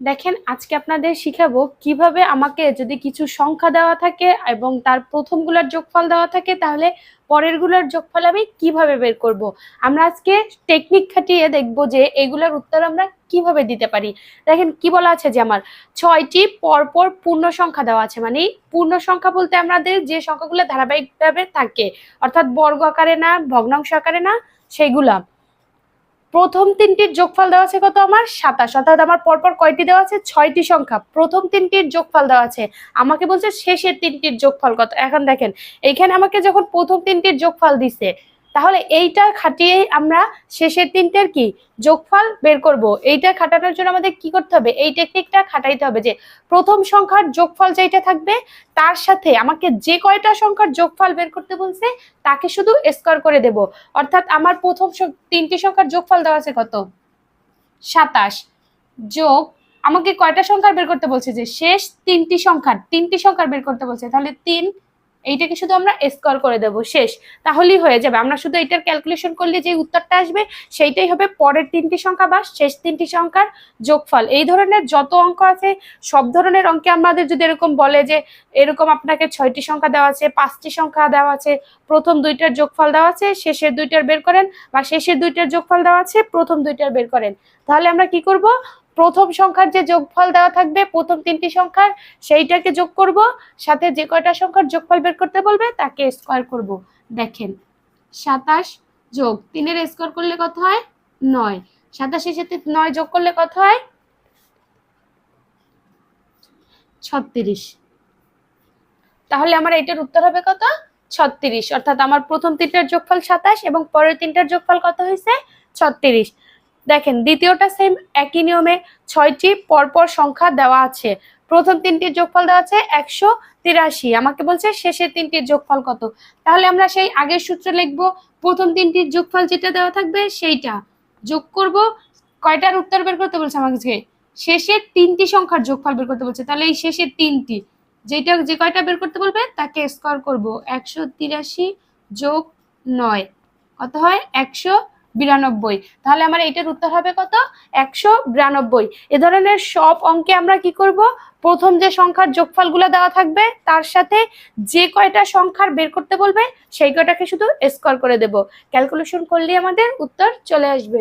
দেখেন, আজকে আপনাদের শিখাবো কীভাবে আমাকে যদি কিছু সংখ্যা দেওয়া থাকে এবং তার প্রথমগুলোর যোগফল দেওয়া থাকে, তাহলে পরেরগুলোর যোগফল আমি কীভাবে বের করব। আমরা আজকে টেকনিক খাটিয়ে দেখব যে এগুলোর উত্তর আমরা কীভাবে দিতে পারি। দেখেন, কি বলা আছে যে আমার ছয়টি পরপর পূর্ণ সংখ্যা দেওয়া আছে। মানে পূর্ণ সংখ্যা বলতে আমাদের যে সংখ্যাগুলো ধারাবাহিকভাবে থাকে, অর্থাৎ বর্গ আকারে না, ভগ্নাংশ আকারে না, সেগুলা। প্রথম তিনটির যোগফল দেওয়া আছে কত আমার? সাতাশ। অর্থাৎ আমার পরপর কয়টি দেওয়া আছে? ছয়টি সংখ্যা। প্রথম তিনটির যোগফল দেওয়া আছে। আমাকে বলছে শেষের তিনটির যোগফল কত? এখন দেখেন, এখানে আমাকে যখন প্রথম তিনটির যোগফল দিছে তাহলে এইটা খাটিয়েই আমরা শেষের তিনটের কি যোগফল বের করব। এইটা খাটানোর জন্য আমাদের কি করতে হবে? এই টেকনিকটা খাটাইতে হবে যে প্রথম সংখ্যার যোগফল যেটা থাকবে, তার সাথে আমাকে যে কয়টা সংখ্যার যোগফল বের করতে বলছে, তাকে শুধু স্কোয়ার করে দেব। অর্থাৎ আমার প্রথম তিনটি সংখ্যার যোগফল দেওয়া আছে কত? সাতাশ যোগ আমাকে কয়টা সংখ্যার বের করতে বলছে যে শেষ তিনটি সংখ্যার তিনটি সংখ্যার বের করতে বলছে। তাহলে তিন এইটাকে শুধু আমরা স্কোয়ার করে দেব, শেষ। তাহলেই হয়ে যাবে। আমরা শুধু এটার ক্যালকুলেশন করলে যে উত্তরটা আসবে, সেইটাই হবে পরের তিনটি সংখ্যা বা শেষ তিনটি সংখ্যার যোগফল। এই ধরনের যত অঙ্ক আছে, সব ধরনের অঙ্কে আমাদের যদি এরকম বলে যে, এরকম আপনাকে ছয়টি সংখ্যা দেওয়া আছে, পাঁচটি সংখ্যা দেওয়া আছে, প্রথম দুইটার যোগফল দেওয়া আছে, শেষের দুইটার বের করেন বা শেষের দুইটার যোগফল দেওয়া আছে, প্রথম দুইটার বের করেন। তাহলে আমরা কি করব? প্রথম সংখ্যার যে যোগফল দেওয়া থাকবে, প্রথম তিনটি সংখ্যার, সেইটাকে যোগ করব, সাথে যে কয়টা সংখ্যার যোগফল বের করতে বলবে, তাকে স্কোয়ার করব। দেখেন, সাতাশ যোগ তিনের স্কোয়ার করলে কত হয়? নয়। সাতাশের সাথে নয় যোগ করলে কত হয়? ছত্রিশ। তাহলে আমার এটার উত্তর হবে কত? ছত্রিশ। অর্থাৎ আমার প্রথম তিনটার যোগফল সাতাশ এবং পরের তিনটার যোগফল কত হয়েছে? ছত্রিশ। দেখেন, দ্বিতীয়টা সেম একই নিয়মে ছয়টি পরপর সংখ্যা দেওয়া আছে। প্রথম তিনটির যোগফল দেওয়া আছে একশো তিরাশি। আমাকে বলছে শেষের তিনটির যোগফল কত? তাহলে আমরা সেই আগের সূত্র লিখব, প্রথম তিনটির যোগফল যেটা দেওয়া থাকবে সেইটা। যোগ করব, কয়টার উত্তর বের করতে বলছে আমাকে? শেষের তিনটি সংখ্যার যোগফল বের করতে বলছে। তাহলে এই শেষের তিনটি, যেটা যে কয়টা বের করতে বলবে তাকে স্কোয়ার করব। একশো তিরাশি যোগ নয়, কত হয়? একশো বিরানব্বই। তাহলে আমার এটার উত্তর হবে কত? একশো বিরানব্বই। এ ধরনের সব অঙ্কে আমরা কি করব? প্রথম যে সংখ্যার যোগফলগুলো দেওয়া থাকবে, তার সাথে যে কয়টা সংখ্যার বের করতে বলবে, সেই কয়টাকে শুধু স্কোর করে দেব। ক্যালকুলেশন করলে আমাদের উত্তর চলে আসবে।